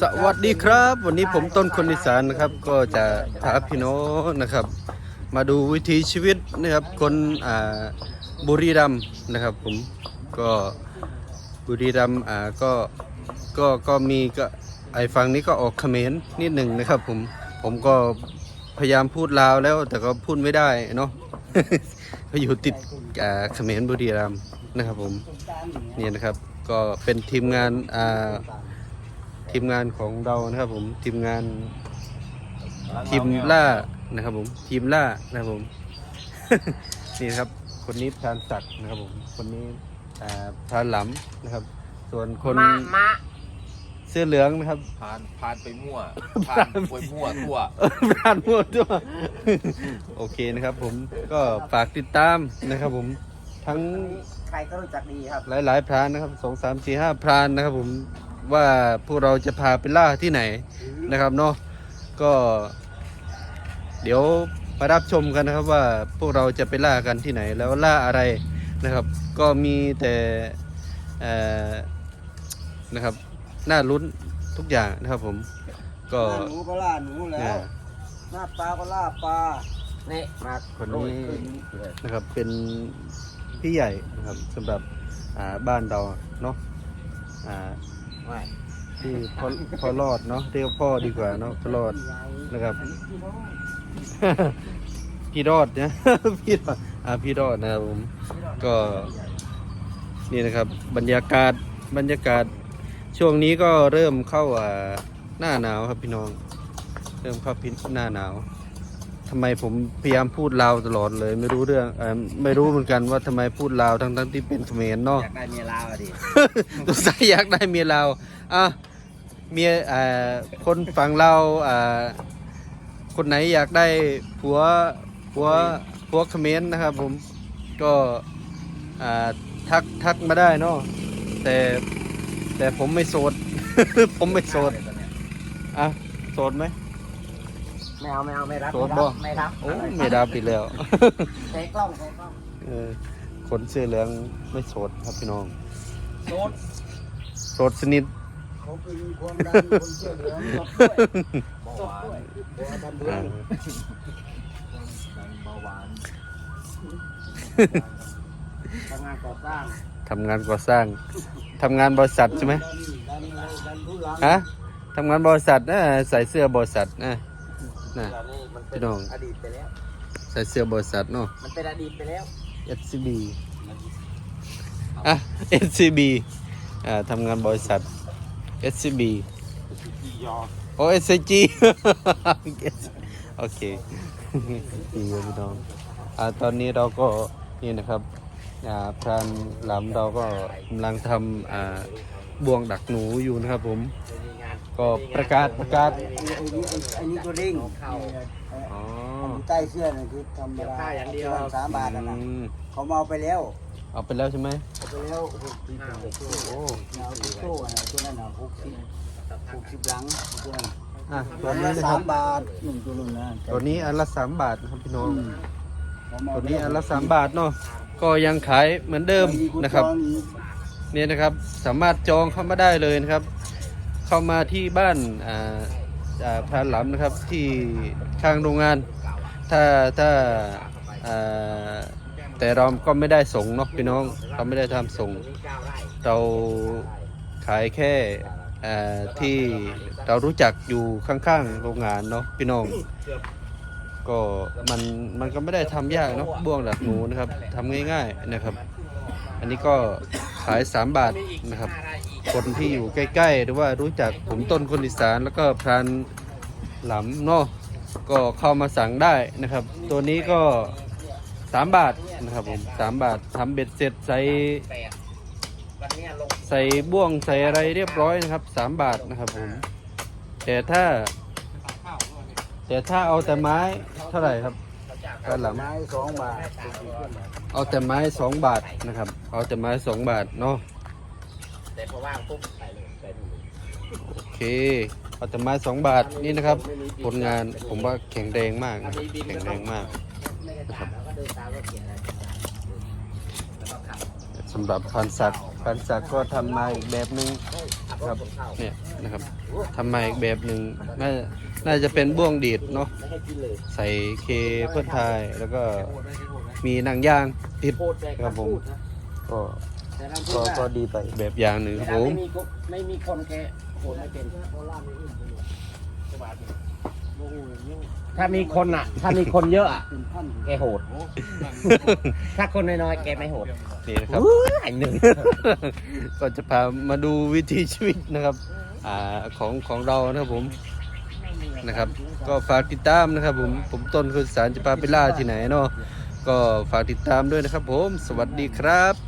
สวัสดีครับ วันนี้ผมต้นคนอีสานนะครับ ก็จะพาพี่น้องนะครับ มาดูวิถีชีวิตนะครับ คนอ่าบุรีรัมย์นะครับ ผมก็บุรีรัมย์อ่าก็ก็ก็มีก็ไอฟังนี้ก็ออกเขมรนิดหนึ่งนะครับ ผมผมก็พยายามพูดลาวแล้ว แต่ก็พูดไม่ได้เนาะ ก็อยู่ติดอ่าเขมรบุรีรัมย์นะครับ ผมเนี่ยนะครับ ก็เป็นทีมงานอ่าทีมงานของเรานะครับผมทีมงานทีมล่านะครับผมทีมล่านะครับผม นี่นะครับ คนนี้พรานศักดิ์นะครับผมคนนี้อ่าพรานหลำนะครับ ส่วนคนมามาเสื้อเหลืองนะครับพานพานไปมั่วพานไปมั่วทั่วพรานหมดด้วยโอเคนะครับ ผมก็ฝากติดตามนะครับผมทั้ง ใครก็รู้จักดีครับ หลายๆพรานนะครับสองสามสี่ห้าพรานนะครับผมว่าพวกเราจะพาไปล่าที่ไหนนะครับเนาะก็ เดี๋ยวมารับชมกันนะครับว่าพวกเราจะไปล่ากันที่ไหน แล้วล่าอะไรนะครับ ก็มีแต่เอ่อนะครับน่าลุ้นทุกอย่างนะครับผม ก็หนูก็ล่าหนูแล้เนี่วยหน้าปลาก็ล่าปลานี่มาคนนี้นะครับเป็น พี่ใหญ่นะครับสำหรับอ่าบ้านเราเนาะอ่าที่พ่อพ่อรอดเนาะเรียกพ่อดีกว่าเนาะพ่อรอดนะครับ พี่รอดนะ พี่รอดอ่าพี่รอดนะครับผมก็นี่นะครับ บรรยากาศบรรยากาศช่วงนี้ก็เริ่มเข้าอ่าหน้าหนาวครับพี่น้อง เริ่มเข้าพิหน้าหนาว ทำไมผมพยายามพูดลาวตลอดเลย ไม่รู้เรื่องเออไม่รู้เหมือนกันว่าทำไมพูดลาวทั้งทั้งๆที่เป็นเขมรเนาะ อยากได้เมียลาวอะดิตัวใส่อยากได้เมียเราวอะเมียอ่าคนฝั่งเราอ่าคนไหนอยากได้ผัวผัวผัวเขมรนะครับ ผมก็อ่าทักทักมาได้เนาะแต่แต่ผมไม่โสด ผมไม่โสด อะโสดไหม ไม่เอาไม่เอาไม่รับโสดบ่ ไม่รับโอ้ไม่ได้ปิดแล้ว ใช้กล้องใช้กล้องเออคนเสื้อเหลืองไม่โสดครับพี่น้องโดดโสดสนิท เขาเป็นความดันคนเสื้อเหลืองสดด้วยเบาหวานตัวดันเดืออ่านเบาหวานทำงานก่อสร้างทำงานก่อสร้าง ทำงานบริษัทใช่ไหมดันดันดันทุลัง ฮะทำงานบริษัทนะใส่เสื้อบริษัทนะ นะตอนนี้มันเป็พี่นน้อง อดีตไปแล้ว ใส่เสื้อบริษัทเนาะ มันเป็นอดีตไปแล้ว SCB อะ SCB อ่าทำงานบริษัท SCB ที่ยอโอ้ SCG โอเคดีครับพี่น้องอ่าตอนนี้เราก็นี่นะครับอ่าพรานหลำเราก็กำลังทำอ่าบ่วงดักหนูอยู่นะครับผมมีงาน ก็ประกาศประกาศไอ้นี่ไอ้ไอ้นี่ก็เด้งเข้าอ๋ออยู่ใต้เสื้อน่ะคือธรรมดาข้าวอย่างเดียวสามบาทนั่นน่ะอืมเขามาเอาไปแล้วเอาไปแล้วใช่ไหมเอาไปแล้วหกสิบห้าหกโอ้เอาที่โซ่น่ะตัวนั้นน่ะหกสิบหกสิบหลังตัวนั้นอะตัตัววนี้ละนะคสารับมบาทหนึ่งตัวนึงนะตัวนี้อันละสามบาทนะครับพี่น้องเขามาตัวเาไปนี้อันละสามบาทเนาะก็ยังขายเหมือนเดิมนะครับ เนี่ยนะครับสามารถจองเข้ามาได้เลยนะครับ เข้ามาที่บ้านอ่าอ่าพรานหลำนะครับที่ข้างโรงงาน ถ้าถ้าแต่เราก็ไม่ได้ส่งเนาะพี่น้องเราไม่ได้ทำส่ง เราขายแค่ที่เรารู้จักอยู่ข้างๆโรงงานเนาะพี่น้อง ก็มันมันก็ไม่ได้ทำยากเนาะบ่วงดักหนูนะครับทำง่ายๆนะครับ อันนี้ก็ขาย 3 บาทนะครับ คนที่อยู่ใกล้ ๆ หรือว่ารู้จักผมต้นคนอีสานแล้วก็พรานหลำเนาะก็เข้ามาสั่งได้นะครับ ตัวนี้ก็ 3 บาทนะครับผม3บาททำเบ็ดเสร็จใส่แปดวันเนี้ยลงใส่บ่วงใส่อะไรเรียบร้อยนะครับ 3 บาทนะครับผมแต่ถ้า แต่ถ้าเอาแต่ไม้เท่าไหร่ครับก็หลังไม้สองบาท เอาแต่ไม้สองบาทนะครับ เอาแต่ไม้สองบาทเนาะ แต่พอว่างปุ๊บใส่เลยใส่เลยโอเคเอาแต่ไม้สองบาทนี่นะครับ ผลงานผมว่าแข็งแรงมากนะครับแข็งแรงมากไม่ได้จ่ายแล้วก็เดินตามรถเขียนอะไรแล้วก็ขับสำหรับพันศักดิ์พันศักดิ์ก็ทำมาอีกแบบหนึ่งครับเนี่ยนะครับทำมาอีกแบบหนึ่งน่าน่าจะเป็นบ่วงดีดเนาะไม่ให้กินเลยใส่เคเพื่อนทายแล้วก็มีหนังยางติดครับผมก็ แต่เราพูก็ดว่าก็ดีไป แบบอย่างหนึ่งครับเวผลาไม่มมีคนไม่มีคนแค่โหดไม่เป็น ถ้ามีคนอะ ถ้ามีคนเยอะอะแกโหด ถ้าคนน้อยๆแกไม่โหดนี่นะครับ อู้ยหนึ่ง ก็จะพามาดูวิถีชีวิตนะครับอ่าของของเรานะครับผมนะครับ ก็ฝากติดตามนะครับ ผมผมต้นคนอีสารจะพาไปล่าที่ไหนเนาะก็ฝากติดตามด้วยนะครับ ผมสวัสดีครับ